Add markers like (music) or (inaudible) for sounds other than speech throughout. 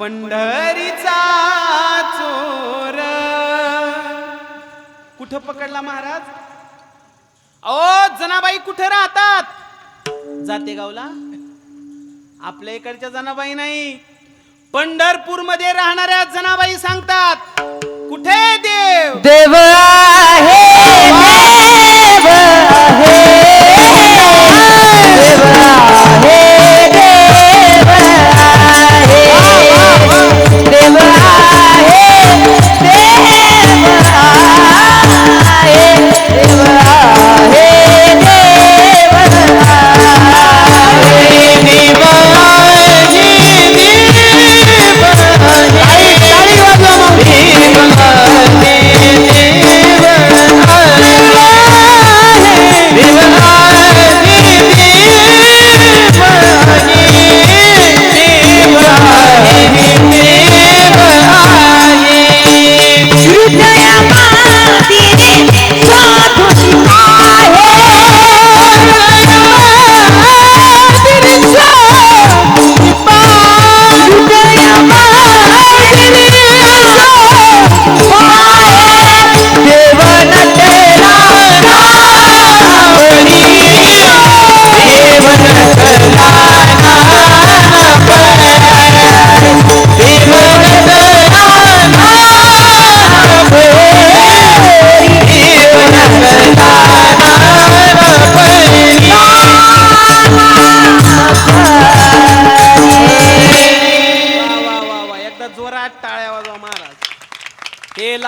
पंढरीचा चोर. कुठं पकडला महाराज? अहो जनाबाई कुठे राहतात? जाते गावला. आपल्या इकडच्या जनाबाई नाही. पंढरपूरमध्ये राहणाऱ्या जनाबाई सांगतात कुठे देव? देव आहे.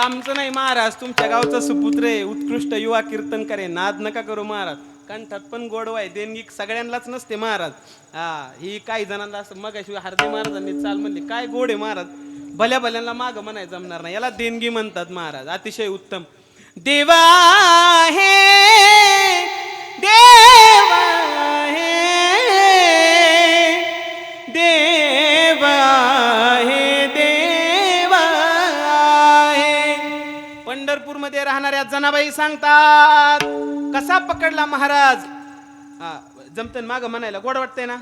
आमचं नाही महाराज तुमच्या गावचं सुपुत्र आहे उत्कृष्ट युवा कीर्तन करे नाद नका करू महाराज. कंठात पण गोडवा आहे देणगी सगळ्यांनाच नसते महाराज. हा ही काही जणांना असं मग हरदे महाराजांनी चाल म्हणले काय गोड आहे महाराज. भल्या भल्यांना माग म्हणाय जमणार नाही. याला देणगी म्हणतात महाराज अतिशय उत्तम. देवा हे देवा मध्ये राहणाऱ्या जनाबाई सांगतात कसा पकडला महाराज? जमतन माग म्हणायला गोड वाटतंय ना?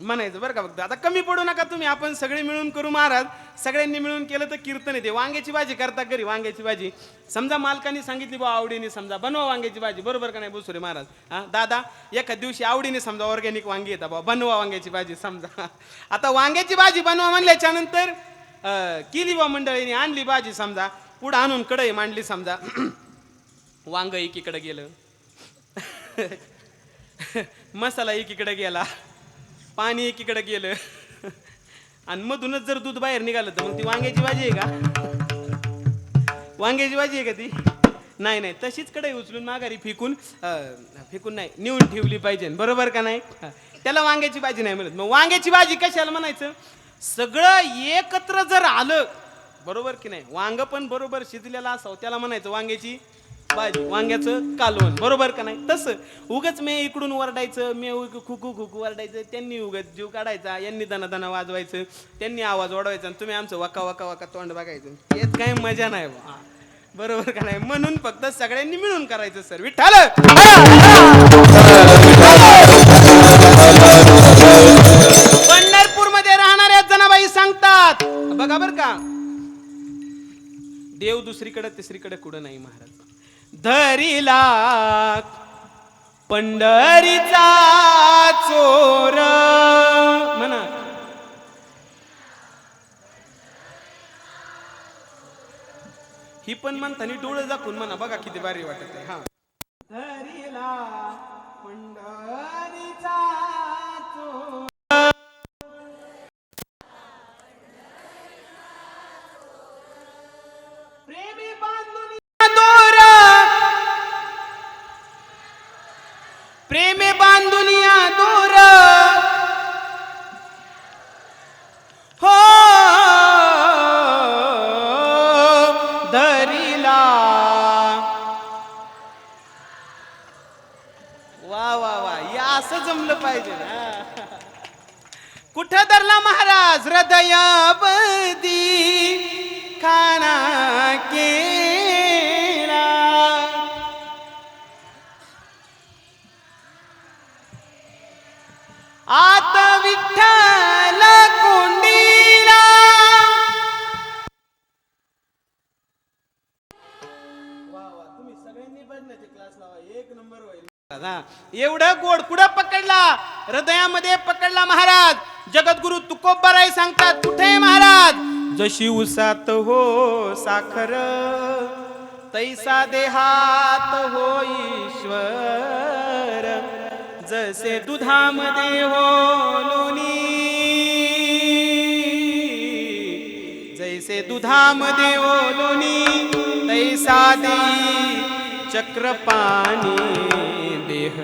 म्हणायचं बरं का फक्त. आता कमी पडू नका तुम्ही आपण सगळे मिळून करू महाराज. सगळ्यांनी मिळून केलं तर कीर्तन येते. वांग्याची भाजी करता घरी वांग्याची भाजी. समजा मालकाने सांगितली बा आवडीने समजा बनवा वांग्याची भाजी. बरोबर का नाही बोसुरे महाराज? हा दादा एका दिवशी आवडीने समजा ऑर्गॅनिक वांगी येतात बा बनवा वांग्याची भाजी समजा. (laughs) आता वांग्याची भाजी बनवा म्हणल्याच्या नंतर केली बा मंडळीने आणली भाजी समजा. पुढं आणून कढई मांडली समजा. वांग एकीकडे गेलं. मसाला एकीकडे गेला. पाणी एकीकडे गेलं. आणि मधूनच जर दूध बाहेर निघालं तर मग ती वांग्याची भाजी आहे का? वांग्याची भाजी आहे का ती? नाही नाही. तशीच कढई उचलून माघारी फेकून फेकून नाही नेऊन ठेवली पाहिजे. बरोबर का नाही? त्याला वांग्याची भाजी नाही म्हणत. मग वांग्याची भाजी कशाला म्हणायचं? सगळं एकत्र जर आलं बरोबर की नाही? वांग पण बरोबर शिजलेला असावं त्याला म्हणायचं वांग्याची भाजी वांग्याचं कालवण. बरोबर का नाही? तसं. उगच मे इकडून वरडायचं मे खुकू खुकू वरडायचं त्यांनी उगत जीव काढायचा यांनी दना दना वाजवायचं त्यांनी आवाज वाढवायचा आणि तुम्ही आमचं वका वका वका तोंड बघायचं. तेच काही मजा नाही बा. बरोबर का नाही? म्हणून फक्त सगळ्यांनी मिळून करायचं सर. विठ्ठल! पंढरपूरमध्ये राहणाऱ्या जनाबाई सांगतात. बघा बर का. देव दुसरीकडे तिसरीकडे कुठं नाही महाराज. धरीला पंढरीचा चोर. म्हणा. ही पण म्हणतानी डोळं दाखवून म्हणा बघा किती भारी वाटत आहे हा. धरीला पंढरीचा चोर. ¡Premio! शिवसात हो साखर तैसा देहात हो ईश्वर. जसे दुधामध्ये हो लोणी जैसे दुधामध्ये ओलोनी तैसा देई चक्रपाणी देह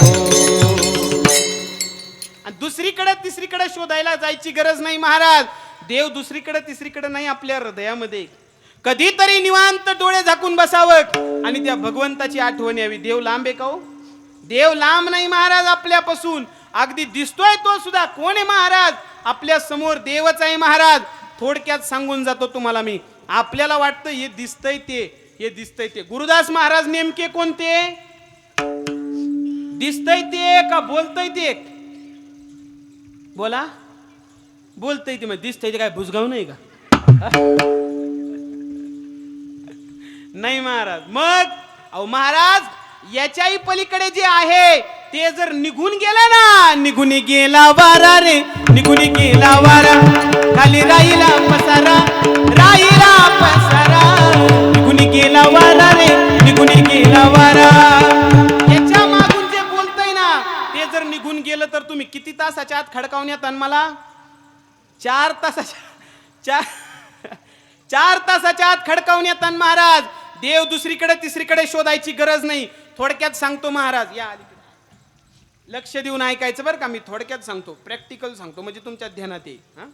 हो. दुसरीकडे तिसरीकडे शोधायला जायची गरज नाही महाराज. देव दुसरीकडे तिसरीकडे नाही आपल्या हृदयामध्ये. कधीतरी निवांत डोळे झाकून बसावं आणि त्या भगवंताची आठवण यावी. देव लांब आहे का हो? देव लांब नाही महाराज आपल्यापासून. अगदी दिसतोय तो सुद्धा. कोण आहे महाराज? आपल्यासमोर देवच आहे महाराज. थोडक्यात सांगून जातो तुम्हाला मी. आपल्याला वाटतं हे दिसतंय ते. हे दिसतंय ते. गुरुदास महाराज नेमके कोणते? दिसतंय ते का बोलतय ते? बोला. बोलतय ते मग दिसतंय ते काय भुसगाव नाही का? (laughs) नाही महाराज. मग? अहो महाराज याच्याही पलीकडे जे आहे ते जर निघून गेलं ना निघून गेला वारा रे निघून गेला वारा. खाली राहिला पसारा राहिला पसारा. निघून गेला वारा रे निघून गेला वारा. याच्या मागून जे बोलतय ना ते जर निघून गेलं तर तुम्ही किती तासाच्या आत खडकावण्यात आण मला? चार तासाच्या चार चार तासाच्या आत खडकावण्यात आण महाराज. देव दुसरीकडे तिसरीकडे शोधायची गरज नाही. थोडक्यात सांगतो महाराज या अलीकडे. लक्ष देऊन ऐकायचं बरं का मी थोडक्यात सांगतो प्रॅक्टिकल सांगतो म्हणजे तुमच्या ध्यानात येईल हां?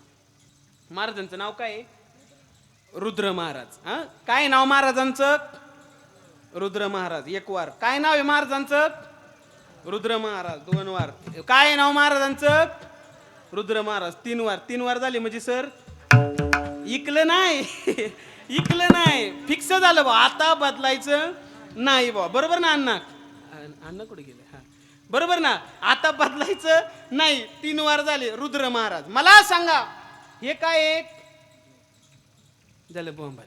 महाराजांचं नाव काय आहे? रुद्र महाराज हा? काय नाव महाराजांचं? रुद्र महाराज एक वार. काय नाव आहे महाराजांचं? रुद्र महाराज दोन वार. काय नाव महाराजांचं? रुद्र महाराज तीन वार. तीन वार झाले म्हणजे सर? इकलं नाही. (laughs) इकलं नाही. फिक्स झालं बा. आता बदलायचं. नाही बा बरोबर ना अण्णा? अण्णा कुठे गेले? हा. बरोबर ना? आता बदलायचं? नाही तीन वार झाले. रुद्र महाराज मला सांगा हे काय एक? झालं बॉम्ब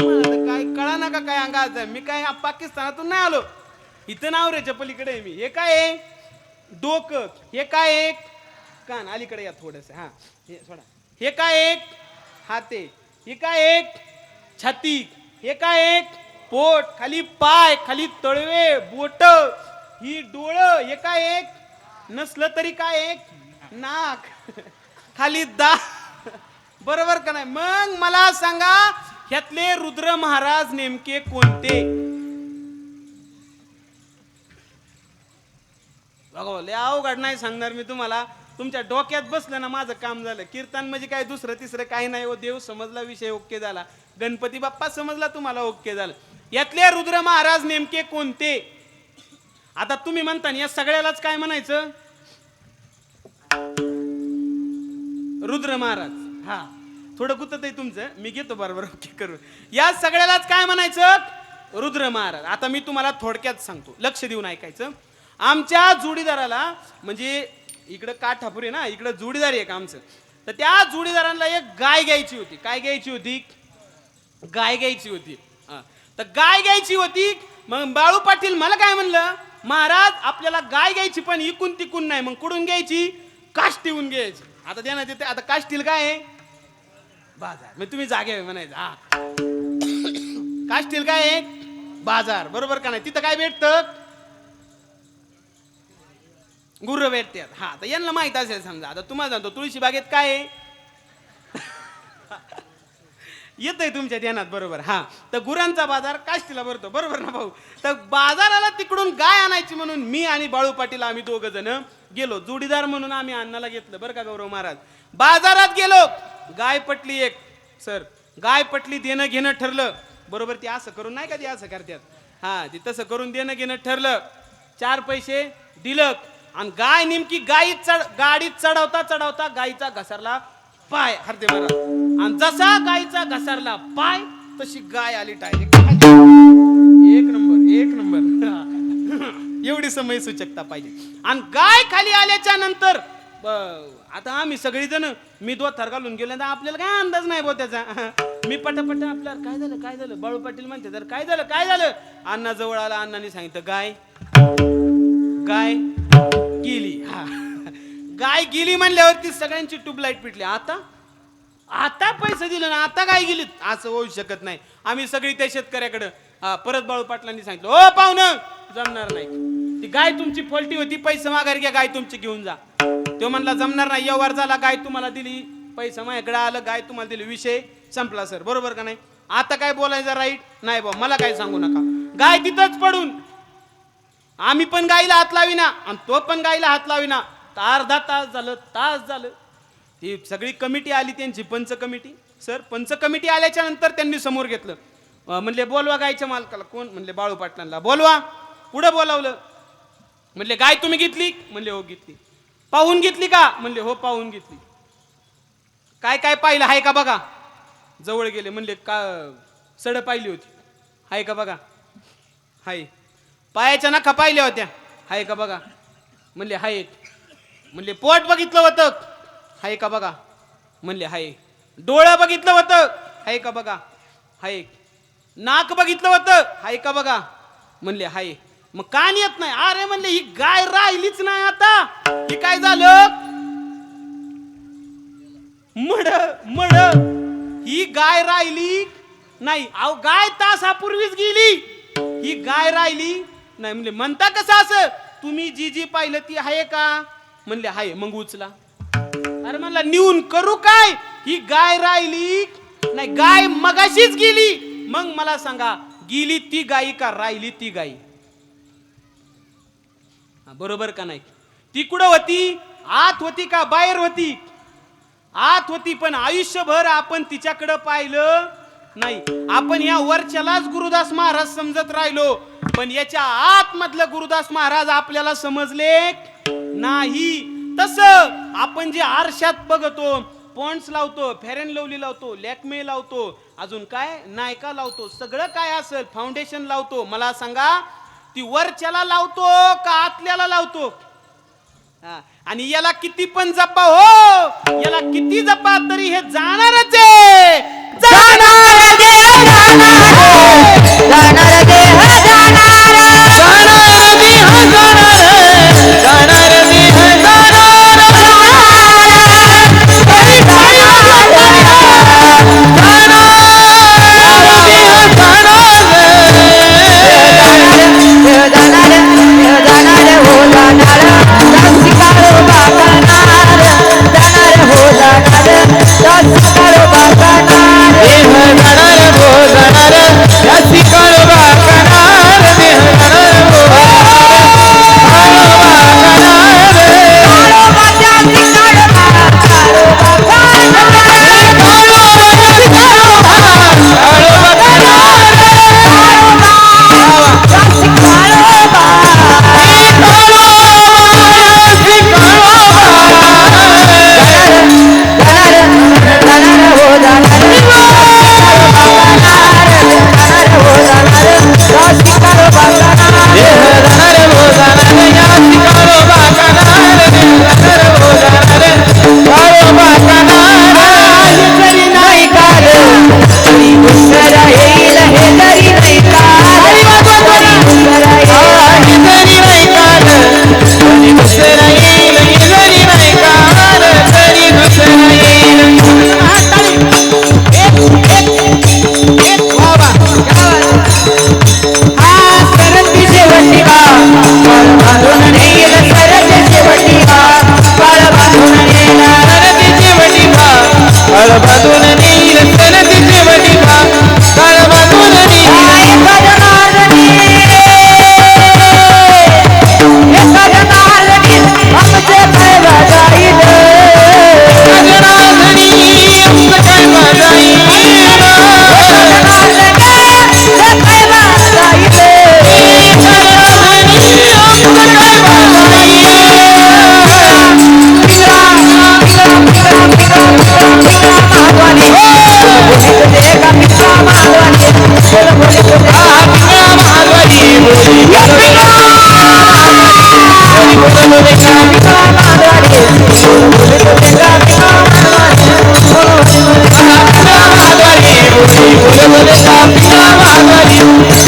काय कळा ना का काय अंगात मी काय पाकिस्तानातून नाही आलो? इथं नाव रे पलीकडे आहे मी. हे काय आहे? डोकं. हे काय एक? कान अलीकडे या थोडस. हा. हे सोडा. हे काय एक? हाते. हे काय एक? छाती. हे काय एक? पोट खाली पाय खाली तळवे बोट ही डोळ हे काय एक? नसलं तरी काय एक? नाक. खाली दा. बरोबर का नाही? मग मला सांगा ह्यातले रुद्र महाराज नेमके कोणते? लय अवघड नाही सांगणार मी तुम्हाला. तुमच्या डोक्यात बसलं ना माझं काम झालं. कीर्तन म्हणजे काय? दुसरं तिसरं काही नाही हो. देव समजला विषय ओके झाला. गणपती बाप्पा समजला तुम्हाला ओके झालं. यातले रुद्र महाराज नेमके कोणते? आता तुम्ही म्हणता ना, या सगळ्यालाच काय म्हणायचं? रुद्र महाराज. हा. थोडं कुठं आहे तुमचं. मी घेतो बरोबर. ओके करू या सगळ्यालाच काय म्हणायचं? रुद्र महाराज. आता मी तुम्हाला थोडक्यात सांगतो. लक्ष देऊन ऐकायचं. आमच्या जोडीदाराला म्हणजे इकडं काठापूर आहे ना इकडं जोडीदार आहे एक आमचं. तर त्या जोडीदारांना एक गाय घ्यायची होती. काय घ्यायची होती? गाय घ्यायची होती. तर गाय घ्यायची होती. मग बाळू पाटील मला काय म्हणलं? महाराज आपल्याला गाय घ्यायची पण इकून तिकून नाही मग कुठून घ्यायची? काष्टीहून घ्यायची. आता देण्यात येते आता काष्टील काय? आहे बाजार. मग तुम्ही जागे म्हणायचं. हा. काष्टील काय? आहे बाजार. बरोबर का नाही? तिथं काय भेटतं? गुरं भेटतात. हा. तर यांना माहीत असेल समजा. आता तुम्हाला सांगतो तुळशी बागेत काय आहे? येतंय तुमच्या ध्यानात बरोबर. हा. तर गुरांचा बाजार काष्टीला भरतो. बरोबर ना भाऊ? तर बाजाराला तिकडून गाय आणायची म्हणून मी आणि बाळू पाटील आम्ही दोघ जण गेलो. जोडीदार म्हणून आम्ही अन्नाला घेतलं बरं का गौरव महाराज? बाजारात गेलो. गाय पटली एक सर. गाय पटली देणं घेणं ठरलं. बरोबर ती असं करून नाही का ती असं करतात? हा ती तसं करून देणं घेणं ठरलं. चार पैसे दिलं आणि गाय नेमकी गाईत चढ गाडीत चढवता चढवता गाईचा घसरला. पाय. हरदे महाराज आणि जसा गायचा घसरला पाय तशी गाय आली डायरेक्ट एक नंबर एक नंबर. (laughs) एवढी समय सूचकता पाहिजे. आणि गाय खाली आल्याच्यानंतर आता आम्ही सगळीजण मी दो थर घालून गेलो तर आपल्याला काय अंदाज नाही बो त्याचा. (laughs) मी पटापट आपल्याला काय झालं काय झालं? बाळू पाटील म्हणते तर काय झालं काय झालं? अण्णा जवळ आला अण्णाने सांगितलं गाय गाय गेली. हा. गाय गेली म्हणल्यावरती सगळ्यांची ट्यूबलाईट पिटली. आता? आता पैसे दिले ना आता काय गेलीत. असं होऊ शकत नाही. आम्ही सगळी त्या शेतकऱ्याकडं परत बाळू पाटलांनी सांगितलं ओ पाहुणं जमणार नाही. ती गाय तुमची फोल्टी होती पैसे माघारी घ्या गाय तुमची घेऊन जा. तो म्हणला जमणार नाही व्यवहार झाला गाय तुम्हाला दिली पैसा माझ्याकडे आलं गाय तुम्हाला दिली विषय संपला सर. बरोबर का नाही? आता काय बोलायचं राईट? नाही बा मला काय सांगू नका. गाय तिथंच पडून आम्ही पण गायीला हात लाविना आणि तो पण गाईला हात लाविना. अर्धा तास झालं तास झालं. ती सगळी कमिटी आली त्यांची पंच कमिटी. सर पंच कमिटी आल्याच्यानंतर त्यांनी समोर घेतलं. म्हणले बोलवा गायच्या मालकाला. कोण? म्हणले बाळू पाटलांना. बोलवा. पुढं बोलावलं. म्हणले गाय तुम्ही घेतली? म्हणले हो घेतली. पाहून घेतली का? म्हणले हो पाहून घेतली. काय काय पाहिलं? आहे का बघा. जवळ गेले. म्हणले का सड पाहिली होती. हाय का बघा. हाय. पायाच्या नखा पाहिल्या होत्या. हाय का बघा. म्हणले हाय म्हणले पोट बघितलं होतं. हाय का बघा? म्हणले हाय. डोळं बघितलं होतं. हाय का बघा? हाय. नाक बघितलं होतं. हाय का बघा? म्हणले हाय. मग कान येत नाही. अरे म्हणले ही गाय राहिलीच नाही आता. ही काय झालं? Mud mud. ही गाय राहिली नाही. अहो गाय तासापूर्वीच गेली. ही गाय राहिली नाही. म्हणले म्हणता कसं असं? तुम्ही जी जी पाहिलं ती आहे का? म्हणले आहे मग उचला. अरे म्हणला नेऊन करू काय? ही गाय राहिली. नाही गाय मगाशीच गेली. मग मला सांगा गेली ती गाई का राहिली ती गाई? बरोबर का नाही? ती कुठं होती? आत होती का बाहेर होती? आत होती पण आयुष्यभर आपण तिच्याकडं पाहिलं नाही. आपण या वरच्यालाच गुरुदास महाराज समजत राहिलो. पण याच्या आतमधलं गुरुदास महाराज आपल्याला समजले नाही. तस आपण जे आरशात बघतो पॉन्ट्स लावतो फेरन लवली लावतो लॅकमे लावतो अजून काय? नायका लावतो. सगळं काय असेल फाउंडेशन लावतो. मला सांगा ती वरच्याला लावतो का आतल्याला लावतो? हा, आणि याला किती पण जपा हो याला किती जपा तरी हे जाणारच आहे. जाणार जाणार जाणार जाणार जाणार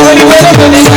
Holy West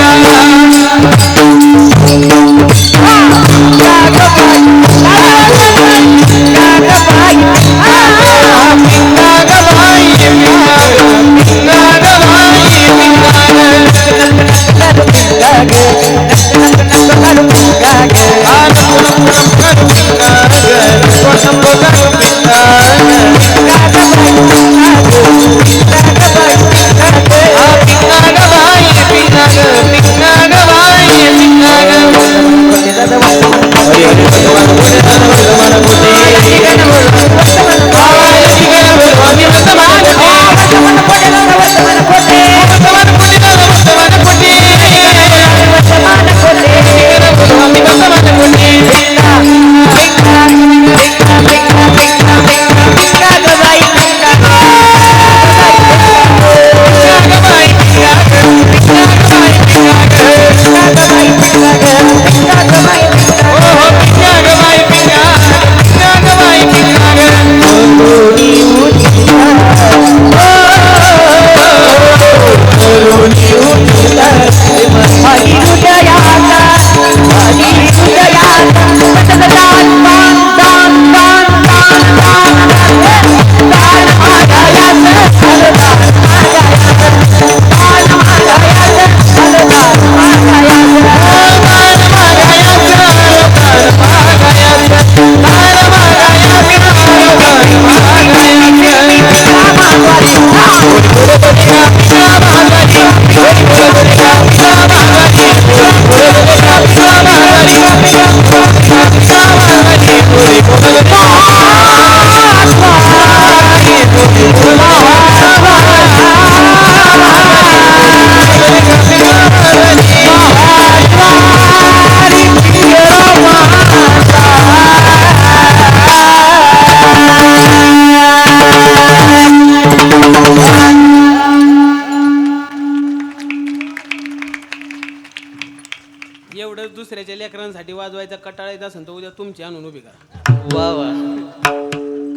वाजवायचा कटाळा येत असेल तर उद्या तुमची आणून उभी करा. वा वा.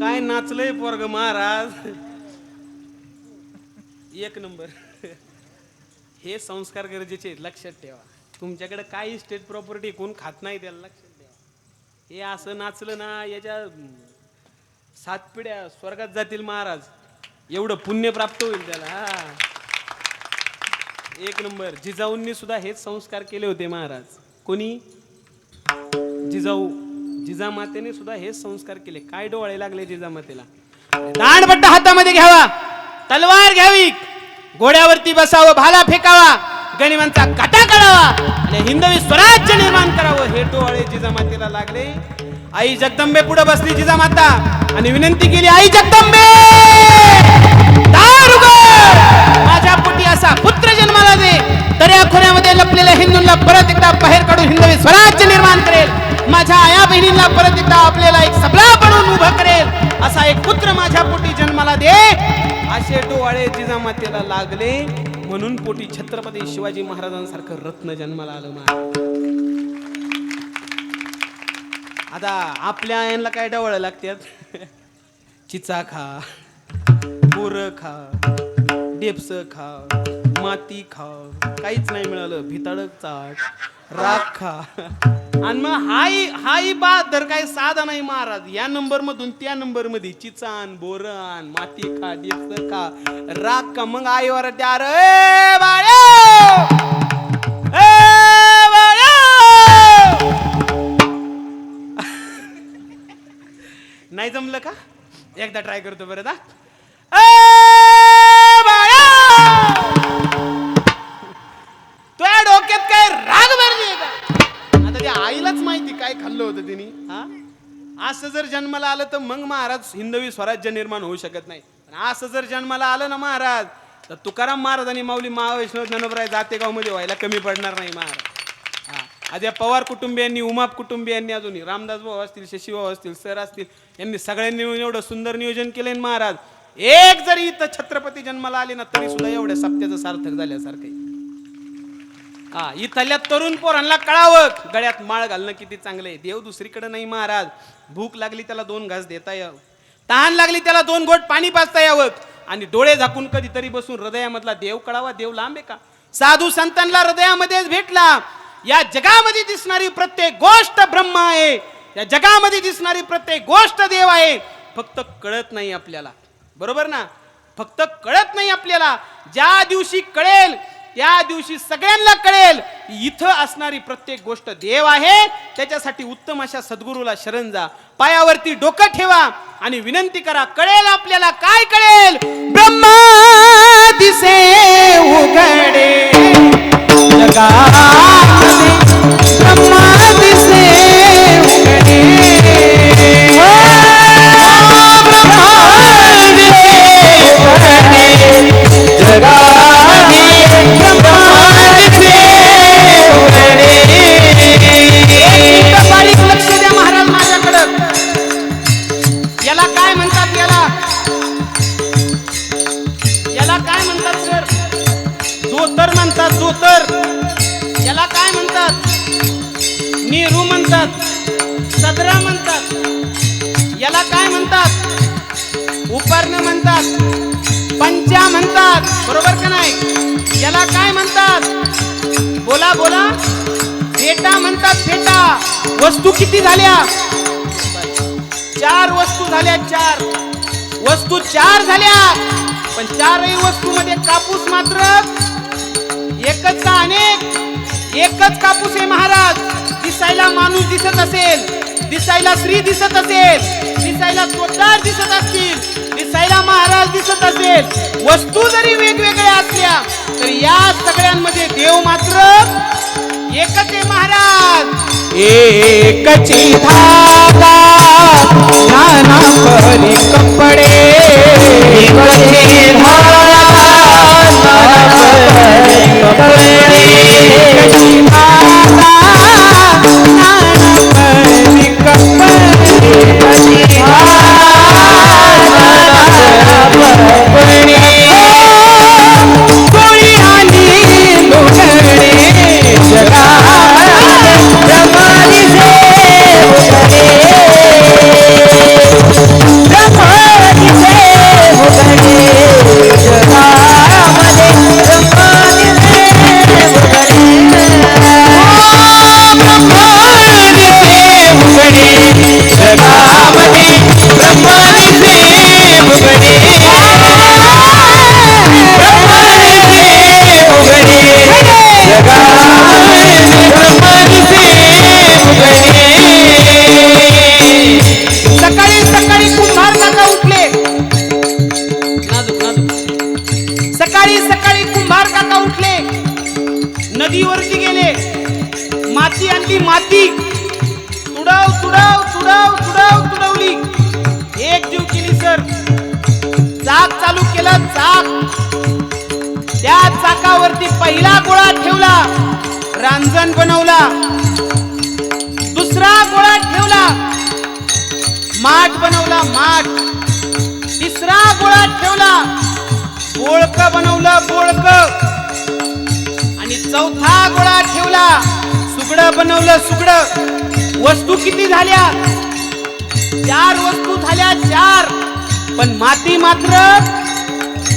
काय नाचलंय पोरग महाराज? एक नंबर. हे संस्कार गरजेचे आहेत लक्षात ठेवा. तुमच्याकडे काही स्टेट प्रॉपर्टी कोण खात नाही त्याला लक्षात ठेवा. हे असं नाचलं ना याच्या सात पिढ्या स्वर्गात जातील महाराज. एवढं पुण्य प्राप्त होईल त्याला हा. एक नंबर. जिजाऊंनी सुद्धा हेच संस्कार केले होते महाराज. कोणी? जिजाऊ जिजामातेने सुद्धा हे संस्कार केले. काय डोळे लागले जिजामातेला? दांडबट्टा हातामध्ये घ्यावा तलवार घ्यावी घोड्यावरती बसावं भाला फेकावा गणिमांचा काटा काढावा आणि हिंदवी स्वराज्य निर्माण करावं हे डोळे जिजामातेला लागले. आई जगदंबे पुढे बसली जिजामाता आणि विनंती केली आई जगदंबे! दारुगर पोटी असा पुत्र जन्माला दे. दर्या खोऱ्यामध्ये लपलेल्या हिंदूंना परत एकदा बाहेर काढून हिंदवी स्वराज्य निर्माण करेल. माझ्या आया बहिणींना परत एकदा आपल्याला एक सबला बनवून उभं करेल. असा एक पुत्र माझ्या पोटी जन्माला दे. असे डोळे जिजामातेला लागले. म्हणून पोटी छत्रपती शिवाजी महाराजांसारखं रत्न जन्माला आलं मला. आता आपल्या आयांना काय डवळ लागतात? चिचा खा बोर खा. डेप्स खा माती खा काहीच नाही मिळालं भिताडक चाट राख खा. आणि मग हाई हाई बाद तर काही साधा नाही महाराज. या नंबर मधून त्या नंबरमध्ये चिचान बोरण माती खा डेपस खा राख का मग आईवर त्या रे नाही जमलं का? एकदा ट्राय करतो बरं दा. काय खाल्लं होतं तिने. हा? असं जर जन्माला आलं तर मग महाराज हिंदवी स्वराज्य निर्माण होऊ शकत नाही. पण असं जर जन्माला आलं ना महाराज तर तुकाराम महाराज आणि माऊली महावैष्णव ज्ञानोबराय जातेगावमध्ये व्हायला कमी पडणार नाही महाराज. हा. आज या पवार कुटुंबियांनी उमाप कुटुंबियांनी अजून रामदास भाऊ असतील शशीभाऊ असतील सर असतील यांनी सगळ्यांनी मिळून एवढं सुंदर नियोजन केलंय ना महाराज. एक जरी इथं छत्रपती जन्माला आले ना तरी सुद्धा एवढ्या सप्त्याचं सार्थक झाल्यासारखं. हा इथल्या तरुण पोरांना कळावं. गळ्यात माळ घालणं किती चांगलं आहे. देव दुसरीकडे नाही महाराज. भूक लागली त्याला दोन घास देता यावं. तहान लागली त्याला दोन गोट पाणी पाजता यावं. आणि डोळे झाकून कधीतरी बसून हृदयामधला देव कळावा. देव लांब आहे का? साधू संतांना हृदयामध्येच भेटला. या जगामध्ये दिसणारी प्रत्येक गोष्ट ब्रह्म आहे. या जगामध्ये दिसणारी प्रत्येक गोष्ट देव आहे. फक्त कळत नाही आपल्याला. बरोबर ना? फक्त कळत नाही आपल्याला. ज्या दिवशी कळेल त्या दिवशी सगळ्यांना कळेल इथं असणारी प्रत्येक गोष्ट देव आहे. त्याच्यासाठी उत्तम अशा सद्गुरूला शरण जा. पायावरती डोकं ठेवा आणि विनंती करा कळेल आपल्याला काय कळेल? ब्रह्मा दिसे उघडे. जगा पण चारही वस्तू मध्ये कापूस मात्र एकच का अनेक? एकच कापूस आहे महाराज. दिसायला माणूस दिसत असेल दिसायला स्त्री दिसत असेल दिसायला स्वतार दिसत असतील दिसायला महाराज दिसत असेल. वस्तू जरी वेगवेगळ्या असल्या तर या सगळ्यांमध्ये देव मात्र एकच महाराज. एकची धागा नाना परी कपडे. एकची धागा नाना परी कपडे. एकची धागा रांजण बनवला. दुसरा गोळा ठेवला. माठ बनवला माठ. तिसरा गोळा ठेवला. बोळक बनवलं बोळक. आणि चौथा गोळा ठेवला. सुगड बनवलं सुगड. वस्तू किती झाल्या? चार वस्तू झाल्या चार. पण माती मात्र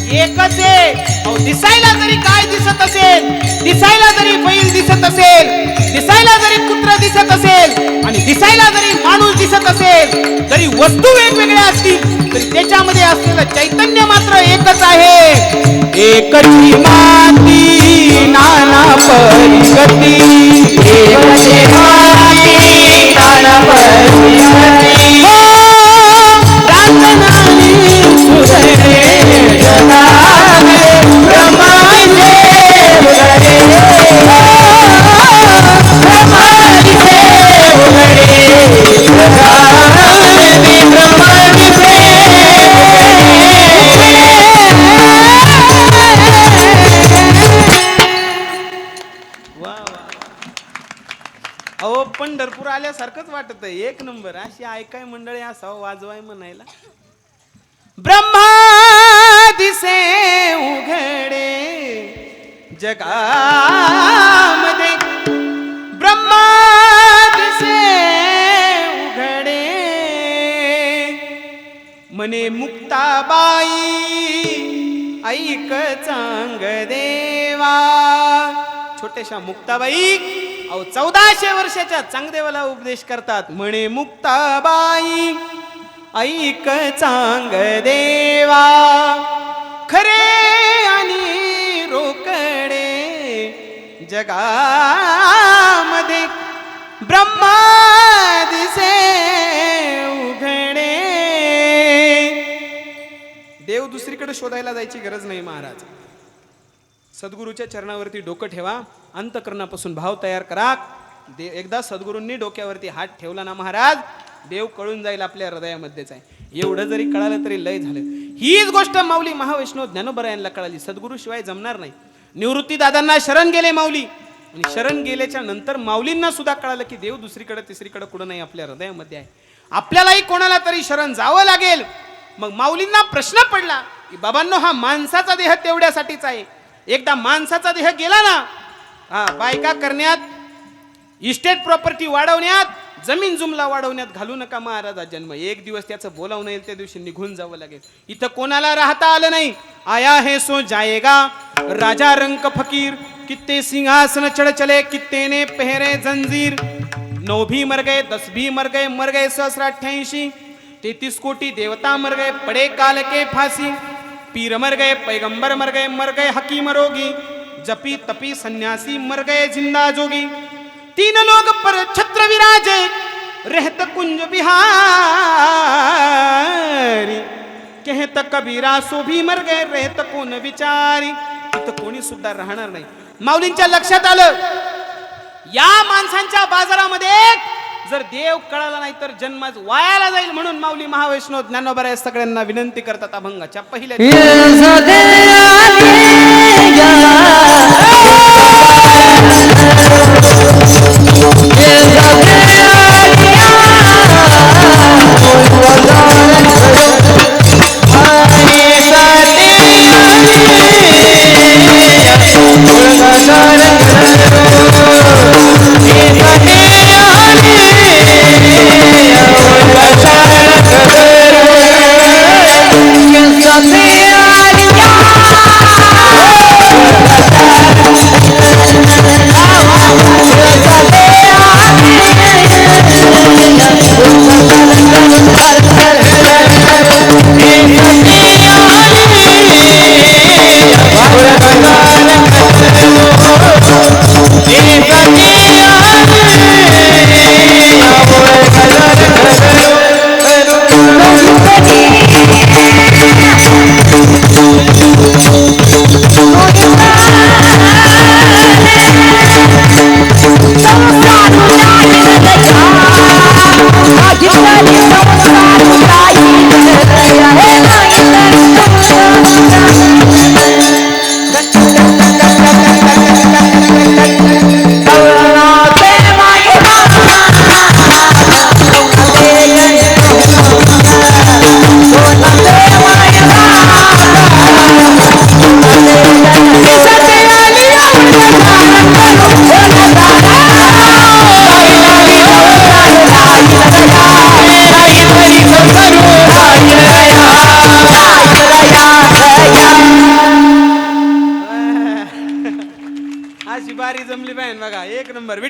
एकच आहे. अहो, दिसायला जरी काय दिसत असेल दिसायला जरी बैल दिसत असेल दिसायला जरी कुत्र दिसत असेल आणि दिसायला जरी माणूस दिसत असेल जरी वस्तू वेगवेगळ्या असतील तरी त्याच्यामध्ये असलेलं चैतन्य मात्र एकच आहे. एकची माती नाना परिगती एकची माती नाना परिगती हो, अहो पंढरपूर आल्यासारखंच वाटत एक नंबर. अशी ऐकाय मंडळी असावं वाजवाय म्हणायला. ब्रह्मा! दिसे उघडे जगामध्ये ब्रह्मा दिसे उघडे। म्हणे मुक्ताबाई ऐक चांग देवा। छोट्याशा मुक्ताबाई अहो चौदाशे वर्षाच्या चांगदेवाला उपदेश करतात. म्हणे मुक्ताबाई ऐक चांग देवा। खरे आणि रोकडे जगामध्ये ब्रह्मा दिसे उघडे. देव दुसरीकडे शोधायला जायची गरज नाही महाराज. सद्गुरूच्या चरणावरती डोकं ठेवा अंतकरणापासून भाव तयार करा. दे एकदा सद्गुरूंनी डोक्यावरती हात ठेवला ना महाराज देव कळून जाईल आपल्या हृदयामध्येच आहे. एवढं जरी कळालं तरी लय झालं. हीच गोष्ट माऊली महावैष्णव ज्ञानोबरायांना कळाली. सद्गुरू शिवाय जमणार नाही. निवृत्ती दादांना शरण गेले माऊली. आणि शरण गेल्याच्यानंतर माऊलींना सुद्धा कळालं की देव दुसरीकडे तिसरीकडे कुठं नाही आपल्या हृदयामध्ये आहे. आपल्यालाही कोणाला तरी शरण जावं लागेल. मग माऊलींना प्रश्न पडला की बाबांनो हा माणसाचा देह तेवढ्यासाठीच आहे. एकदा माणसाचा देह गेला ना हा बायका करण्यात इस्टेट प्रॉपर्टी वाढवण्यात जमीन जुमला वाढवण्यात घालू नका महाराजा जन्म एक दिवस त्याचं बोलावून येईल त्या दिवशी निघून जावं लागेल. इथं कोणाला राहता आलं नाही. आया हे सो जाएगा राजा रंक फकीर कित्ते सिंहासन चढ़ चले कित्तेने पेहरे जंजीर. नऊ भी मर गए दस भी मर गए मर गए सहस्र अठ्ठ्याऐंशी. तेहतीस कोटी देवता मर गए पड़े काल के फासी. पीर मर गए पैगंबर मर गए मर गए हकीम रोगी. जपी तपी सन्यासी मर गए जिंदा जोगी. तीन लोग पर छत्र विराजे रहत कुंज बिहारी। कहत कबीरा सो भी मर गए रहत कोण विचारी। तिथं कोणी सुद्धा राहणार नाही. माऊलींच्या लक्षात आलं या माणसांच्या बाजारामध्ये जर देव कळाला नाही तर जन्मच वायाला जाईल म्हणून माऊली महावैष्णव ज्ञानोबरा या सगळ्यांना विनंती करतात अभंगाच्या पहिल्या